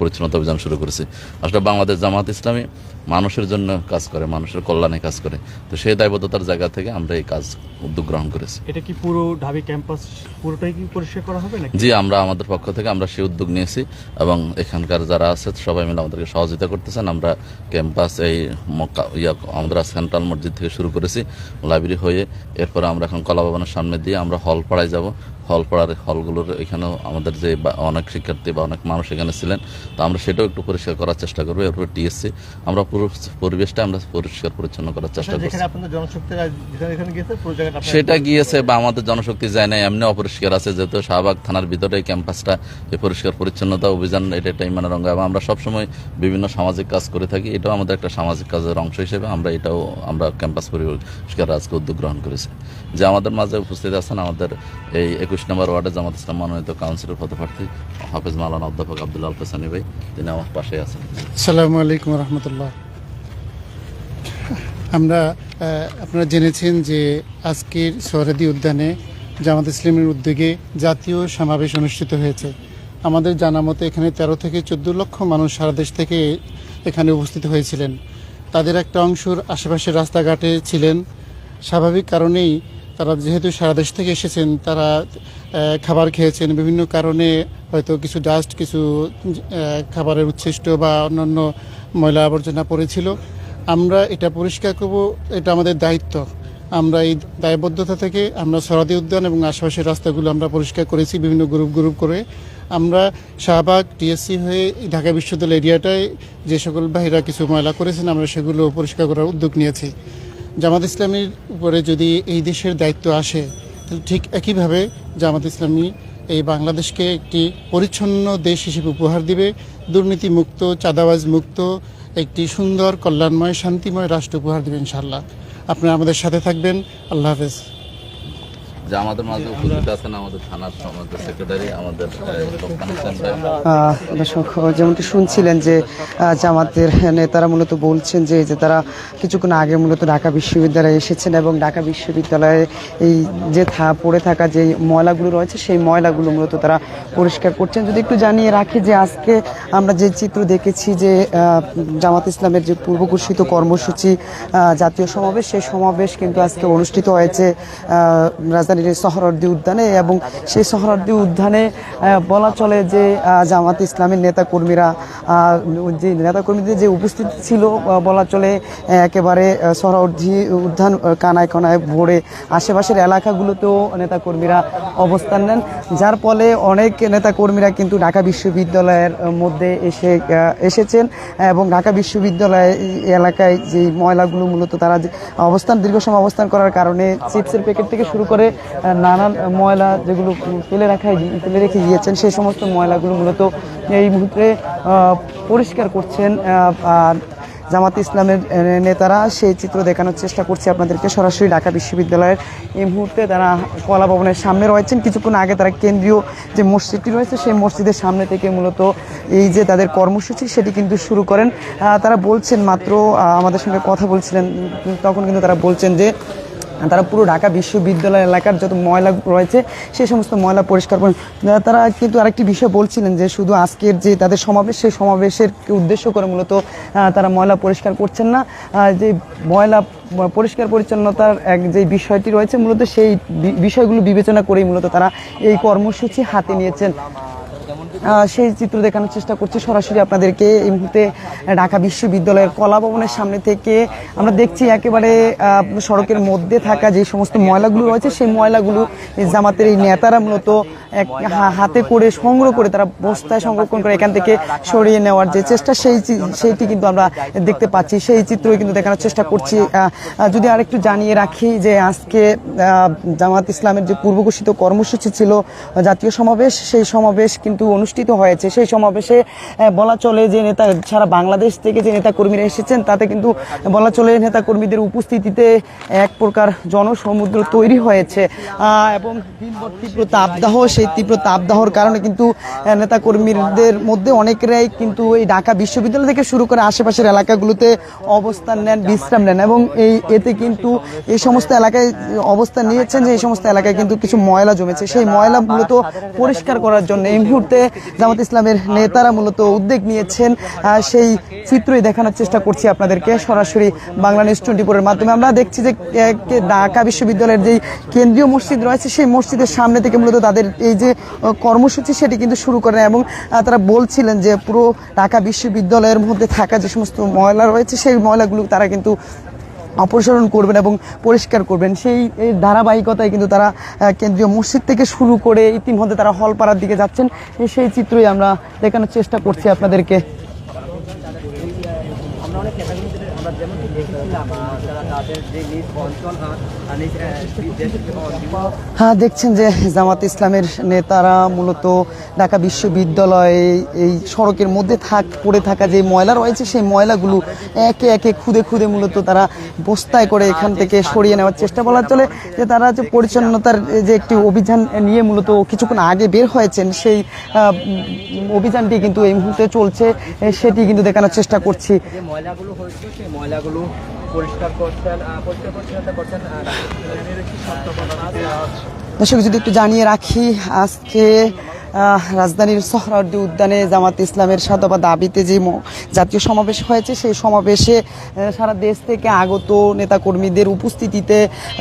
পরিচ্ছন্নতা অভিযান শুরু করেছে। আসলে বাংলাদেশ জামাত ইসলামী মানুষের জন্য কাজ করে মানুষের কল্যাণে কাজ করে। তো সেই দায়বদ্ধতার জায়গা থেকে আমরা এই কাজ উদ্যোগ গ্রহণ করেছি। এটা কি পুরো ঢাবি ক্যাম্পাস পুরোটাই কি পরিষ্কার করা হবে নাকি? জি আমরা আমাদের পক্ষ থেকে আমরা সেই উদ্যোগ নিয়েছি এবং এখানকার যারা আছে সবাই মিলে আমাদেরকে সহযোগিতা করতেছেন। আমরা ক্যাম্পাস এই ইয়া আমরা সেন্ট্রাল মসজিদ থেকে শুরু করেছি লাইব্রেরি হয়ে। এরপর আমরা এখন কলা ভবনের সামনে দিয়ে আমরা হল পাড়ায় যাব। হল পাড়ার হলগুলোর এখানেও আমাদের যে অনেক শিক্ষার্থী বা অনেক মানুষ এখানে ছিলেন। তো আমরা সেটাও একটু পরিষ্কার করার চেষ্টা করব। এরপর টিএসসি আমরা পুরো পরিবেশটা আমরা পরিষ্কার পরিচ্ছন্ন করার চেষ্টা করছি। যেখানে আপনাদের জনশক্তিরা যেখানে এখানে গেছে পুরো জায়গাটা আপনারা- সেটা গিয়েছে বা আমাদের জনশক্তি যায় না এমনি অপরিষ্কার আছে যেহেতু শাহবাগ থানার ভিতরে ক্যাম্পাসটা পরিষ্কার পরিচ্ছন্নতা অভিযান এটা একটা ইমানের এবং আমরা সবসময় বিভিন্ন সামাজিক কাজ করে থাকি এটাও আমাদের একটা সামাজিক কাজের অংশ হিসেবে আমরা এটাও আমরা ক্যাম্পাস পরিষ্কার আজকে উদ্যোগ গ্রহণ করেছি। যে আমাদের মাঝে উপস্থিত আছেন আমাদের এই একুশ নম্বর ওয়ার্ডে জামাত ইসলাম মনোনীত কাউন্সিলর পদপ্রার্থী হাফেজ মালানা অধ্যাপক আব্দুল আলফেসানি ভাই তিনি আমার পাশে আছেন। আসসালামু আলাইকুম রহমতুল্লাহ। আমরা আপনারা জেনেছেন যে আজকের সোহরাদি উদ্যানে জামাত ইসলামের উদ্যোগে জাতীয় সমাবেশ অনুষ্ঠিত হয়েছে। আমাদের জানা মতে এখানে তেরো থেকে চোদ্দ লক্ষ মানুষ সারা দেশ থেকে এখানে উপস্থিত হয়েছিলেন। তাদের একটা অংশের আশেপাশের রাস্তাঘাটে ছিলেন। স্বাভাবিক কারণেই তারা যেহেতু সারা দেশ থেকে এসেছেন, তারা খাবার খেয়েছেন। বিভিন্ন কারণে হয়তো কিছু ডাস্ট কিছু খাবারের উচ্ছিষ্ট বা অন্যান্য ময়লা আবর্জনা পড়েছিল। আমরা এটা পরিষ্কার করব, এটা আমাদের দায়িত্ব। আমরা এই দায়বদ্ধতা থেকে আমরা সরাদি উদ্যান এবং আশেপাশের রাস্তাগুলো আমরা পরিষ্কার করেছি বিভিন্ন গ্রুপ গ্রুপ করে। আমরা শাহবাগ, টিএসসি হয়ে ঢাকা বিশ্ববিদ্যালয় এরিয়াটায় যে সকল বাহিরা কিছু ময়লা করেছেন, আমরা সেগুলো পরিষ্কার করার উদ্যোগ নিয়েছি। জামাত ইসলামীর উপরে যদি এই দেশের দায়িত্ব আসে ঠিক একইভাবে জামাত ইসলামী এই বাংলাদেশকে একটি পরিচ্ছন্ন দেশ হিসেবে উপহার দিবে। দুর্নীতি মুক্ত চাঁদাবাজ মুক্ত একটি সুন্দর কল্যাণময় শান্তিময় রাষ্ট্র উপহার দেবেন ইনশাল্লাহ আপনারা আমাদের সাথে থাকবেন। আল্লাহ হাফেজ। যে আমাদের মাঝে উপস্থিত আছেন আমাদের থানার সেক্রেটারি আমাদের দর্শক যেমনটি শুনছিলেন যে জামাতের নেতারা মূলত বলছেন যে যে তারা কিছুক্ষণ আগে মূলত ঢাকা বিশ্ববিদ্যালয়ে এসেছেন এবং ঢাকা বিশ্ববিদ্যালয়ে এই যে পড়ে থাকা যে ময়লাগুলো রয়েছে সেই ময়লাগুলো মূলত তারা পরিষ্কার করছেন। যদি একটু জানিয়ে রাখি যে আজকে আমরা যে চিত্র দেখেছি যে জামাত ইসলামের যে পূর্ব ঘোষিত কর্মসূচি জাতীয় সমাবেশ সেই সমাবেশ কিন্তু আজকে অনুষ্ঠিত হয়েছে আহ, রাজধানীর শহরদ্দি উদ্যানে এবং সেই শহরদ্দি উদ্যানে বলা চলে যে জামাত ইসলামের নেতাকর্মীরা যে নেতাকর্মীদের যে উপস্থিতি ছিল বলা চলে একেবারে আহ, শহরদ্দি উদ্যান কানায় কানায় ভরে আশেপাশের এলাকাগুলোতেও নেতাকর্মীরা অবস্থান নেন। যার ফলে অনেক নেতাকর্মীরা কিন্তু ঢাকা বিশ্ববিদ্যালয়ের মধ্যে এসে এসেছেন এবং ঢাকা বিশ্ববিদ্যালয় এলাকায় যে ময়লাগুলো মূলত তারা অবস্থান দীর্ঘ সময় অবস্থান করার কারণে চিপসের প্যাকেট থেকে শুরু করে নানান ময়লা যেগুলো ফেলে রাখা ফেলে রেখে গিয়েছেন, সেই সমস্ত ময়লাগুলো মূলত এই মুহূর্তে পরিষ্কার করছেন আর জামাত ইসলামের নেতারা সেই চিত্র দেখানোর চেষ্টা করছে আপনাদেরকে। সরাসরি ঢাকা বিশ্ববিদ্যালয়ের এই মুহূর্তে তারা কলা ভবনের সামনে রয়েছেন। কিছুক্ষণ আগে তারা কেন্দ্রীয় যে মসজিদটি রয়েছে, সেই মসজিদের সামনে থেকে মূলত এই যে তাদের কর্মসূচি, সেটি কিন্তু শুরু করেন। তারা বলছেন মাত্র আমাদের সঙ্গে কথা বলছিলেন, তখন কিন্তু তারা বলছেন যে তারা পুরো ঢাকা বিশ্ববিদ্যালয় এলাকার যত ময়লা রয়েছে সেই সমস্ত ময়লা পরিষ্কার করেন। তারা কিন্তু আরেকটি বিষয় বলছিলেন যে শুধু আজকের যে তাদের সমাবেশ, সেই সমাবেশের উদ্দেশ্য করে মূলত তারা ময়লা পরিষ্কার করছেন না। যে ময়লা পরিষ্কার পরিচ্ছন্নতার এক যে বিষয়টি রয়েছে, মূলত সেই বিষয়গুলো বিবেচনা করেই মূলত তারা এই কর্মসূচি হাতে নিয়েছেন। সেই চিত্র দেখানোর চেষ্টা করছি। সরাসরি আপনাদেরকে এই মুহূর্তে ঢাকা বিশ্ববিদ্যালয়ের কলা ভবনের সামনে থেকে আমরা দেখছি একেবারে সড়কের মধ্যে থাকা যে সমস্ত ময়লাগুলো রয়েছে, সেই ময়লাগুলো জামাতের এই নেতারা মূলত হাতে করে সংগ্রহ করে তারা বস্তায় সংরক্ষণ করে এখান থেকে সরিয়ে নেওয়ার যে চেষ্টা, সেই সেইটি কিন্তু আমরা দেখতে পাচ্ছি। সেই চিত্রই কিন্তু দেখানোর চেষ্টা করছি। যদি আরেকটু জানিয়ে রাখি যে আজকে জামাত ইসলামের যে পূর্ব ঘোষিত কর্মসূচি ছিল, জাতীয় সমাবেশ, সেই সমাবেশ কিন্তু অনুষ্ঠিত হয়েছে। সেই সমাবেশে বলা চলে যে নেতা সারা বাংলাদেশ থেকে যে নেতা কর্মীরা এসেছেন, তাতে কিন্তু বলা চলে নেতা কর্মীদের উপস্থিতিতে এক প্রকার জনসমুদ্র তৈরি হয়েছে। এবং তীব্র তাপদাহ, সেই তীব্র তাপদাহর কারণে কিন্তু নেতা কর্মীদের মধ্যে অনেকেরাই কিন্তু এই ঢাকা বিশ্ববিদ্যালয় থেকে শুরু করে আশেপাশের এলাকাগুলোতে অবস্থান নেন, বিশ্রাম নেন। এবং এই এতে কিন্তু এই সমস্ত এলাকায় অবস্থান নিয়েছেন যে এই সমস্ত এলাকায় কিন্তু কিছু ময়লা জমেছে। সেই ময়লা মূলত পরিষ্কার করার জন্য এই মুহূর্তে জামাত ইসলামের নেতারা মূলত উদ্যোগ নিয়েছেন সেই চিত্রই দেখানোর চেষ্টা করছি আপনাদেরকে সরাসরি বাংলা নিউজ টোয়েন্টি ফোরের মাধ্যমে। আমরা দেখছি যে ঢাকা বিশ্ববিদ্যালয়ের যেই কেন্দ্রীয় মসজিদ রয়েছে, সেই মসজিদের সামনে থেকে মূলত তাদের এই যে কর্মসূচি, সেটি কিন্তু শুরু করেন এবং তারা বলছিলেন যে, পুরো ঢাকা বিশ্ববিদ্যালয়ের মধ্যে থাকা যে সমস্ত ময়লা রয়েছে, সেই ময়লাগুলো তারা কিন্তু অপসারণ করবেন এবং পরিষ্কার করবেন। সেই ধারাবাহিকতায় কিন্তু তারা কেন্দ্রীয় মসজিদ থেকে শুরু করে ইতিমধ্যে তারা হলপাড়ার দিকে যাচ্ছেন। সেই চিত্রই আমরা দেখানোর চেষ্টা করছি আপনাদেরকে। আমরা অনেক হ্যাঁ দেখছেন যে জামাত ইসলামের নেতারা মূলত ঢাকা বিশ্ববিদ্যালয়ে এই সড়কের মধ্যে থাক, পড়ে থাকা যে ময়লা রয়েছে, সেই ময়লাগুলো একে একে খুদে খুদে মূলত তারা বস্তায় করে এখান থেকে সরিয়ে নেওয়ার চেষ্টা বলা চলে। যে তারা যে পরিচ্ছন্নতার যে একটি অভিযান নিয়ে মূলত কিছুক্ষণ আগে বের হয়েছেন, সেই অভিযানটি কিন্তু এই মুহূর্তে চলছে। সেটি কিন্তু দেখানোর চেষ্টা করছি। ময়লাগুলো হয়েছিল সেই ময়লাগুলো দর্শক যদি একটু জানিয়ে রাখি আজকে রাজধানীর সোহরাওয়ার্দী উদ্যানে জামাত ইসলামের সাধবা দাবিতে যে জাতীয় সমাবেশ হয়েছে, সেই সমাবেশে সারা দেশ থেকে আগত নেতাকর্মীদের উপস্থিতিতে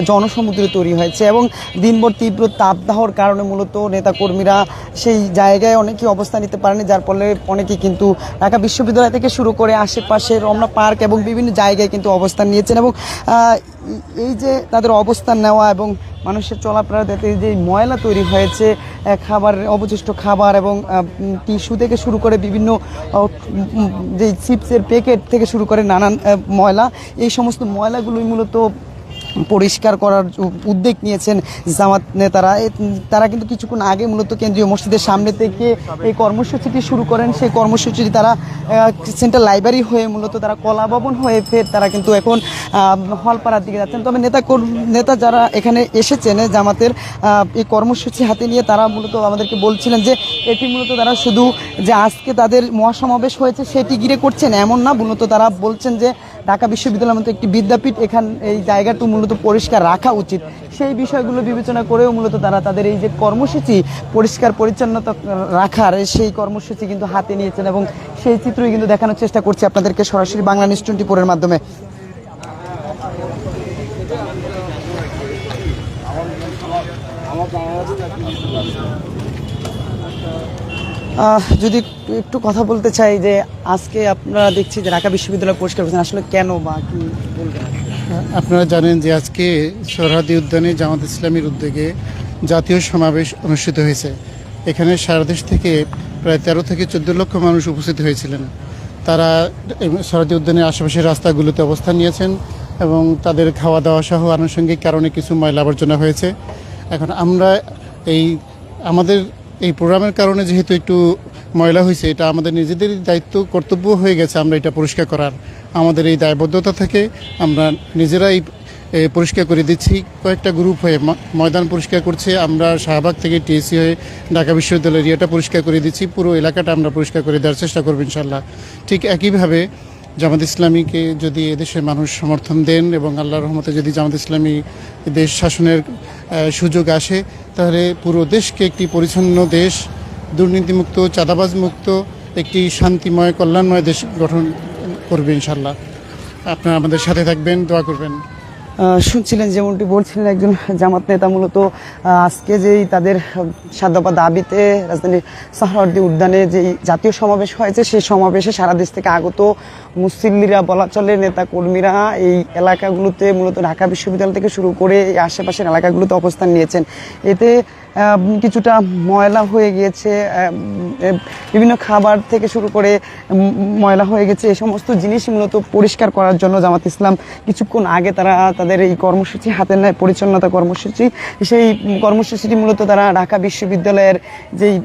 জনসমুদ্র তৈরি হয়েছে এবং দিনভর তীব্র তাপদাহর কারণে মূলত নেতাকর্মীরা সেই জায়গায় অনেকেই অবস্থান নিতে পারেনি, যার ফলে অনেকে কিন্তু ঢাকা বিশ্ববিদ্যালয় থেকে শুরু করে আশেপাশে রমনা পার্ক এবং বিভিন্ন জায়গায় কিন্তু অবস্থান নিয়েছেন এবং এই যে তাদের অবস্থান নেওয়া এবং মানুষের চলাফেরাতে যে ময়লা তৈরি হয়েছে খাবার, অবশিষ্ট খাবার এবং টিস্যু থেকে শুরু করে বিভিন্ন যে চিপসের প্যাকেট থেকে শুরু করে নানান ময়লা, এই সমস্ত ময়লাগুলোই মূলত পরিষ্কার করার উদ্যোগ নিয়েছেন জামাত নেতারা। তারা কিন্তু কিছুক্ষণ আগে মূলত কেন্দ্রীয় মসজিদের সামনে থেকে এই কর্মসূচিটি শুরু করেন। সেই কর্মসূচিটি তারা সেন্ট্রাল লাইব্রেরি হয়ে মূলত তারা কলা ভবন হয়ে ফের তারা কিন্তু এখন হলপাড়ার দিকে যাচ্ছেন। তবে নেতা নেতা যারা এখানে এসেছেন জামাতের এই কর্মসূচি হাতে নিয়ে তারা মূলত আমাদেরকে বলছিলেন যে, এটি মূলত তারা শুধু যে আজকে তাদের মহাসমাবেশ হয়েছে সেটি ঘিরে করছেন এমন না। মূলত তারা বলছেন যে ঢাকা বিশ্ববিদ্যালয়ের মতো একটি বিদ্যাপীঠ এখান এই জায়গাটি মূলত পরিষ্কার রাখা উচিত। সেই বিষয়গুলো বিবেচনা করেও মূলত তারা তাদের এই যে কর্মসূচি পরিষ্কার পরিচ্ছন্নতা রাখার সেই কর্মসূচি কিন্তু হাতে নিয়েছেন এবং সেই চিত্রই কিন্তু দেখানোর চেষ্টা করছি আপনাদেরকে সরাসরি বাংলা নিউজ টোয়েন্টি ফোরের মাধ্যমে। আহ, যদি একটু- কথা বলতে চাই যে আজকে আপনারা দেখছি যে ঢাকা বিশ্ববিদ্যালয় পরিষ্কার করছেন, আসলে কেন বা কি বলবেন? আপনারা জানেন যে আজকে সরহাদি উদ্যানে জামাত ইসলামীর উদ্যোগে জাতীয় সমাবেশ অনুষ্ঠিত হয়েছে। এখানে সারা দেশ থেকে প্রায় তেরো থেকে চোদ্দ লক্ষ মানুষ উপস্থিত হয়েছিলেন। তারা সরহাদি উদ্যানের আশেপাশের রাস্তাগুলোতে অবস্থান নিয়েছেন এবং তাদের খাওয়া দাওয়া সহ আনুষঙ্গিক কারণে কিছু ময়লা আবর্জনা হয়েছে। এখন আমরা এই আমাদের এই প্রোগ্রামের কারণে যেহেতু একটু ময়লা হয়েছে, এটা আমাদের নিজেদের দায়িত্ব, কর্তব্য হয়ে গেছে আমরা এটা পরিষ্কার করার। আমাদের এই দায়বদ্ধতা থেকে আমরা নিজেরাই পরিষ্কার করে দিচ্ছি। কয়েকটা গ্রুপ হয়ে ময়দান পরিষ্কার করছে। আমরা শাহবাগ থেকে টিএসসি হয়ে ঢাকা বিশ্ববিদ্যালয়ের এরিয়াটা পরিষ্কার করে দিচ্ছি। পুরো এলাকাটা আমরা পরিষ্কার করে দেওয়ার চেষ্টা করব ইনশাল্লাহ। ঠিক একইভাবে জামাত ইসলামীকে যদি এদেশের মানুষ সমর্থন দেন এবং আল্লাহর রহমতে যদি জামাত ইসলামী দেশ শাসনের সুযোগ আসে, তাহলে পুরো দেশকে একটি পরিচ্ছন্ন দেশ, দুর্নীতিমুক্ত চাঁদাবাজ মুক্ত একটি শান্তিময়, কল্যাণময় দেশ গঠন করবে ইনশাল্লাহ আপনারা আমাদের সাথে থাকবেন, দোয়া করবেন। শুনছিলেন যেমনটি বলছিলেন একজন জামাত নেতা মূলত আজকে যেই তাদের সাদ্যপা দাবিতে রাজধানীর সাহারদি উদ্যানে যেই জাতীয় সমাবেশ হয়েছে, সেই সমাবেশে সারা দেশ থেকে আগত মুসল্লিরা, বলা চলে নেতা কর্মীরা এই এলাকাগুলোতে মূলত ঢাকা বিশ্ববিদ্যালয় থেকে শুরু করে এই আশেপাশের এলাকাগুলোতে অবস্থান নিয়েছেন। এতে কিছুটা ময়লা হয়ে গিয়েছে বিভিন্ন খাবার থেকে শুরু করে ময়লা হয়ে গেছে এই সমস্ত জিনিস মূলত পরিষ্কার করার জন্য জামাত ইসলাম কিছুক্ষণ আগে তারা তাদের এই কর্মসূচি হাতে নেয়, পরিচ্ছন্নতা কর্মসূচি। সেই কর্মসূচিটি মূলত তারা ঢাকা বিশ্ববিদ্যালয়ের যেই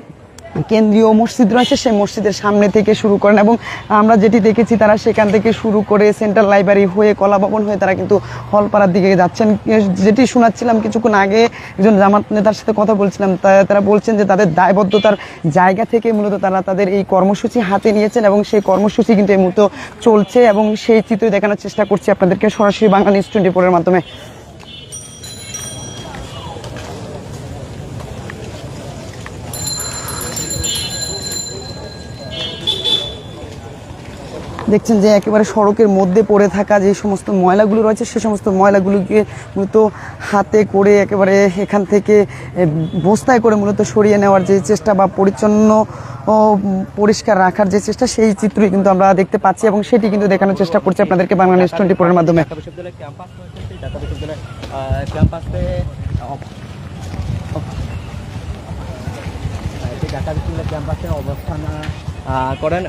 কেন্দ্রীয় মসজিদ রয়েছে, সেই মসজিদের সামনে থেকে শুরু করেন এবং আমরা যেটি দেখেছি, তারা সেখান থেকে শুরু করে সেন্ট্রাল লাইব্রেরি হয়ে কলা ভবন হয়ে তারা কিন্তু হলপাড়ার দিকে যাচ্ছেন। যেটি শোনাচ্ছিলাম কিছুক্ষণ আগে, একজন জামাত নেতার সাথে কথা বলছিলাম তারা বলছেন যে তাদের দায়বদ্ধতার জায়গা থেকে মূলত তারা তাদের এই কর্মসূচি হাতে নিয়েছেন এবং সেই কর্মসূচি কিন্তু এই মুহূর্তে চলছে এবং সেই চিত্র দেখানোর চেষ্টা করছি আপনাদেরকে সরাসরি বাংলা নিউজ টোয়েন্টি ফোরের মাধ্যমে। দেখছেন যে একেবারে সড়কের মধ্যে পড়ে থাকা যে সমস্ত ময়লাগুলো রয়েছে, সে সমস্ত ময়লাগুলোকে মূলত হাতে করে একেবারে এখান থেকে বস্তায় করে মূলত সরিয়ে নেওয়ার যে চেষ্টা বা পরিচ্ছন্ন পরিষ্কার রাখার যে চেষ্টা, সেই চিত্রই কিন্তু আমরা দেখতে পাচ্ছি এবং সেটি কিন্তু দেখানোর চেষ্টা করছি আপনাদেরকে বাংলা নিউজ টোয়েন্টি ফোরের মাধ্যমে। ক্যাম্পাস অবস্থান করেন